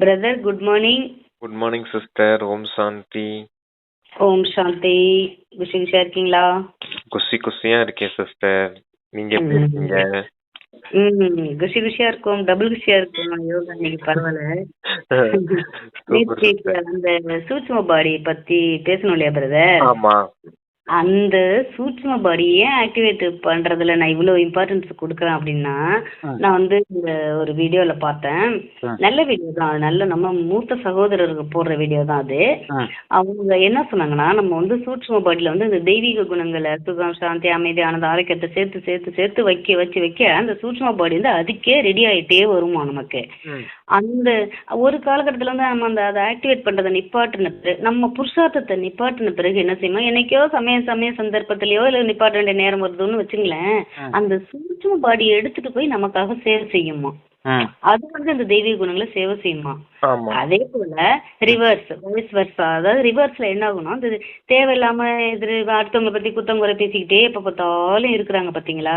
Brother good morning good morning sister Om Shanti Om Shanti குஷி குஷியா இருக்கீங்களா குஷி குஷியா இருக்கேன் சிஸ்டர் நீங்க எப்படி. இருக்கீங்க? ம். குஷி குஷியா இருக்கும். டபுள் குஷியா இருக்கும். யோகா இன்னைக்கு பரவாயில்ல. அந்த சூட்சும பாடி பத்தி பேசணும் இல்லையா பிரதர் ஆமா. அந்த சூட்சும பாடி ஏன் ஆக்டிவேட் பண்றதுல நான் இவ்வளவு இம்பார்ட்டன்ஸ் கொடுக்குறேன் அப்படின்னா நான் வந்து இந்த ஒரு வீடியோல பார்த்தேன். நல்ல வீடியோ தான். நல்ல நம்ம மூத்த சகோதரருக்கு போடுற வீடியோ தான் அது. அவங்க என்ன சொன்னாங்கன்னா நம்ம வந்து சூட்சும பாடியில வந்து இந்த தெய்வீக குணங்களை சுகம் சாந்தி அமைதி ஆனந்த ஆரோக்கியத்தை சேர்த்து சேர்த்து சேர்த்து வைக்க வச்சு வைக்க அந்த சூட்சும பாடி வந்து அதுக்கே ரெடி ஆயிட்டே வருமா நமக்கு. அந்த ஒரு காலகட்டத்துல வந்து நம்ம அந்த அதை ஆக்டிவேட் பண்றதை நிப்பாட்டின பிறகு நம்ம புருஷார்த்தத்தை நிப்பாட்டின பிறகு என்ன செய்யணும் என்னைக்கோ சமய சமய சந்தர்ப்பத்திலயோ இல்ல நிப்பாட்ட வேண்டிய நேரம் வருதுன்னு வச்சுங்களேன் அந்த சூட்சும பாடியை எடுத்துட்டு போய் நமக்காக சேவை செய்யுமா? அது வந்து அந்த தெய்வீக குணங்களை சேவை செய்யுமா? அதே போல ரிவர்ஸ் வைஸ் வர்ஸா அதாவது ரிவர்ஸ்ல என்ன ஆகும்னா அந்த தேவையில்லாம எதிர் அடுத்தவங்க பத்தி குத்தம் குறை பேசிக்கிட்டே எப்ப பார்த்தாலும் இருக்கிறாங்க பாத்தீங்களா?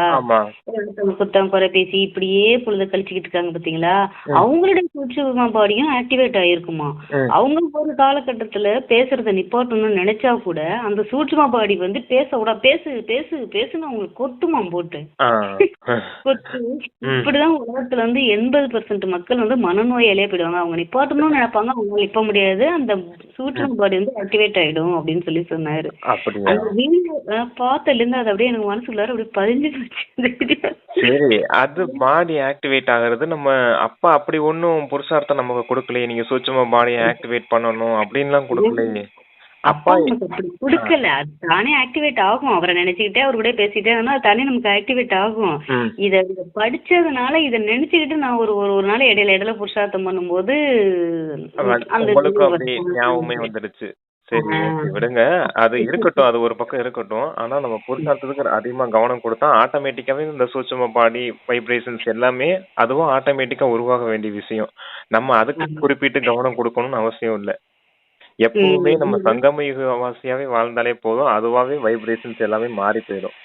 அடுத்தவங்க குத்தம் குறை பேசி இப்படியே பொழுது கழிச்சுக்கிட்டு இருக்காங்க பாத்தீங்களா? அவங்களுடைய சூட்சும பாடியும் ஆக்டிவேட் ஆயிருக்குமா. அவங்க ஒரு காலகட்டத்துல பேசுறத நிப்பாட்டணும்னு நினைச்சா கூட அந்த சூட்சும பாடி வந்து பேச விட பேசு பேசு பேசுன்னு அவங்களுக்கு கொட்டுமா போட்டு. கொட்டு. இப்படிதான் உலகத்துல வந்து எண்பது பெர்சென்ட் மக்கள் வந்து மனநோயாலே போயிடுவாங்க. அவங்க நிப்பாட்டணும்னு நினைப்பாங்க. அவங்க நிப்ப முடியாது. அந்த சூட்சும பாடி வந்து ஆக்டிவேட் ஆயிடும் அப்படின்னு சொல்லி சொன்னாரு. அந்த வீடியோ பார்த்ததுல இருந்து அது அப்படியே எனக்கு மனசுக்குள்ளார அப்படியே பதிஞ்சு போச்சு. சரி அது பாடி ஆக்டிவேட் ஆகுறது நம்ம அப்பா அப்படி ஒன்றும் புருஷார்த்தம் நமக்கு கொடுக்கலையே. நீங்க சூட்சும பாடியை ஆக்டிவேட் பண்ணணும் அப்படின்லாம் கொடுக்கலையே. அப்பா நமக்கு அப்படி கொடுக்கல. அது தானே ஆக்டிவேட் ஆகும். அவரை நினைச்சுக்கிட்டே அவர் கூட பேசிட்டே இருந்தா அது தானே நமக்கு ஆக்டிவேட் ஆகும். இத படிச்சதுனால இத நினைச்சுக்கிட்டு நான் ஒரு ஒரு ஒரு நாள் இடையில இடையில புருஷார்த்தம் பண்ணும்போது. ஞாபகமே வந்துடுச்சு சரி விடுங்க. அது இருக்கட்டும். அது ஒரு பக்கம் இருக்கட்டும். ஆனா நம்ம புருஷார்த்தத்துக்கு அதிகமா கவனம் கொடுத்தா ஆட்டோமேட்டிக்காவே இந்த சூட்சும பாடி வைப்ரேஷன்ஸ் எல்லாமே அதுவும் ஆட்டோமேட்டிக்கா உருவாக வேண்டிய விஷயம். நம்ம அதுக்கு குறிப்பிட்டு கவனம் கொடுக்கணும்னு அவசியம் இல்ல. எப்பவுமே நம்ம சங்கம யுகவாசியாவே வாழ்ந்தாலே போதும். அதுவாவே வைப்ரேஷன்ஸ் எல்லாமே மாறி போயிடும்.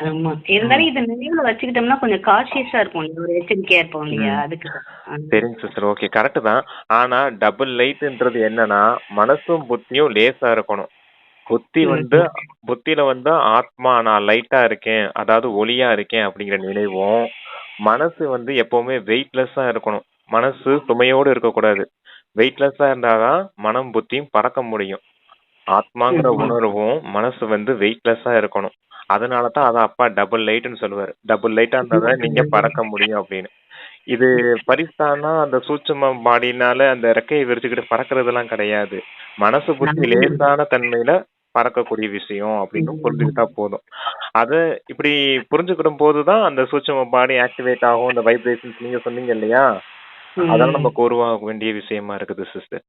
ஆமா. இருந்தாலும் இத நினைவுல வச்சுக்கிட்டோம்னா கொஞ்சம் காஷியஸா இருக்கும். இல்லையா ஒரு எச்சரிக்கையா இருப்போம் இல்லையா? அதுக்கு தான். ஆ. சரிங்க சிஸ்டர் ஓகே கரெக்ட் தான். ஆனா டபுள் லைட்ன்றது என்னன்னா மனசும் புத்தியும் லேசா இருக்கணும். புத்தி வந்து புத்தியில வந்து ஆத்மா நான் லைட்டா இருக்கேன். அதாவது ஒளியா இருக்கேன் அப்படிங்கிற நினைவும் மனசு வந்து எப்பவுமே வெயிட்லெஸ்ஸா இருக்கணும். மனசு சுமையோடு இருக்கக்கூடாது. வெயிட்லெஸ்ஸா இருந்தாதான் மனம் புத்தியும் பறக்க முடியும். ஆத்மாங்கிற உணர்வும் மனசு வந்து வெயிட்லெஸ்ஸா இருக்கணும். அதனால தான் அதான் அப்பா டபுள் லைட்னு சொல்லுவாரு. டபுள் லைட்டா இருந்தா தான் நீங்க பறக்க முடியும் அப்படின்னு. இது பரிசானா அந்த சூட்சும பாடினால அந்த ரெக்கையை விரிச்சுக்கிட்டு பறக்கறதெல்லாம் கிடையாது. மனசு புத்தி லேசான தன்மையில பறக்கக்கூடிய விஷயம் அப்படின்னு புரிஞ்சுக்கிட்டா போதும். அத இப்படி புரிஞ்சுக்கிடும் போதுதான் அந்த சூட்சும பாடி ஆக்டிவேட் ஆகும். அந்த வைப்ரேஷன்ஸ் நீங்க சொன்னீங்க இல்லையா? அதெல்லாம் நமக்கு உருவாக வேண்டிய விஷயமா இருக்குது சிஸ்டர்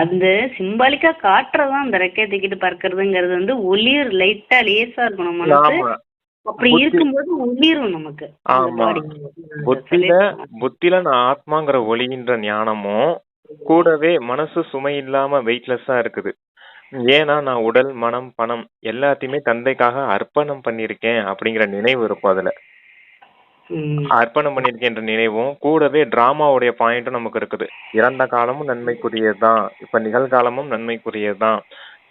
அந்த சிம்பாலிக்கா காட்டுறதுதான் அந்த ரெக்கையை தூக்கிட்டு பறக்கிறதுங்கிறது வந்து ஒளிர் லைட்டா லேசா இருக்கணும் மனசு. அப்படி இருக்கும்போது ஒளிரும் நமக்கு. ஆமா. புத்தில புத்தில நான் ஆத்மாங்கிற ஒளின்ற ஞானமும் கூடவே மனசு சுமை இல்லாம வெயிட்லெஸ்ஸா இருக்குது. ஏன்னா நான் உடல் மனம் பணம் எல்லாத்தையுமே தந்தைக்காக அர்ப்பணம் பண்ணியிருக்கேன் அப்படிங்கிற நினைவு இருக்கும் அதுல. அர்ப்பணம் பண்ணியிருக்கேன்ற நினைவும் கூடவே டிராமாவுடைய பாயிண்ட்டும் நமக்கு இருக்குது. இறந்த காலமும் நன்மைக்குரியதுதான். இப்ப நிகழ்காலமும் நன்மைக்குரியதுதான்.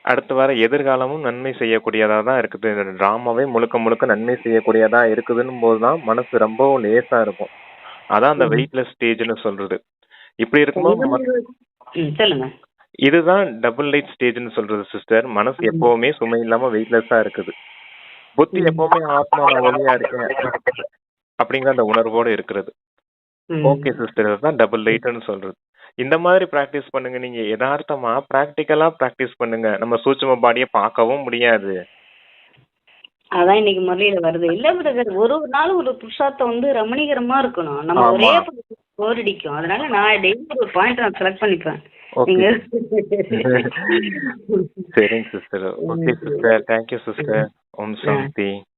அடுத்து வர எதிர்காலமும் நன்மை செய்யக்கூடியதா தான் இருக்குது. இந்த டிராமாவே முழுக்க முழுக்க நன்மை செய்யக்கூடியதா இருக்குதுன்னும் போதுதான் மனசு ரொம்பவும் லேசா இருக்கும். அதான் அந்த வெயிட்லெஸ் ஸ்டேஜ்னு சொல்றது. இப்படி இருக்கும்போது இதுதான் டபுள் லைட் ஸ்டேஜ்னு சொல்றது சிஸ்டர் மனசு எப்பவுமே சுமை இல்லாம வெயிட்லெஸ்ஸா இருக்குது. புத்தி எப்பவுமே ஆத்மா ஒளியா இருக்கேன் அப்படிங்கிற அந்த உணர்வோட இருக்கிறது. ஓகே சிஸ்டர் இதுதான் டபுள் லைட்னு சொல்றது. இந்த மாதிரி பிராக்டிஸ் பண்ணுங்க. நீங்க யதார்த்தமா பிராக்டிக்கலா பிராக்டிஸ் பண்ணுங்க. நம்ம சூட்சும பாடியை பார்க்கவும் முடியாது. அதான் இன்னைக்கு முரளியில வருது. இல்ல பிரதர் ஒரு நாள் ஒரு புருஷார்த்தம் வந்து ரமணீகரமா இருக்கணும். நம்ம. ஒரே போர் அடிக்கும். அதனால நான் டெய்லி ஒரு பாயிண்ட் நான் செலக்ட் பண்ணிப்பேன். சரிங்க sister okay sister thank you sister Om Shanti.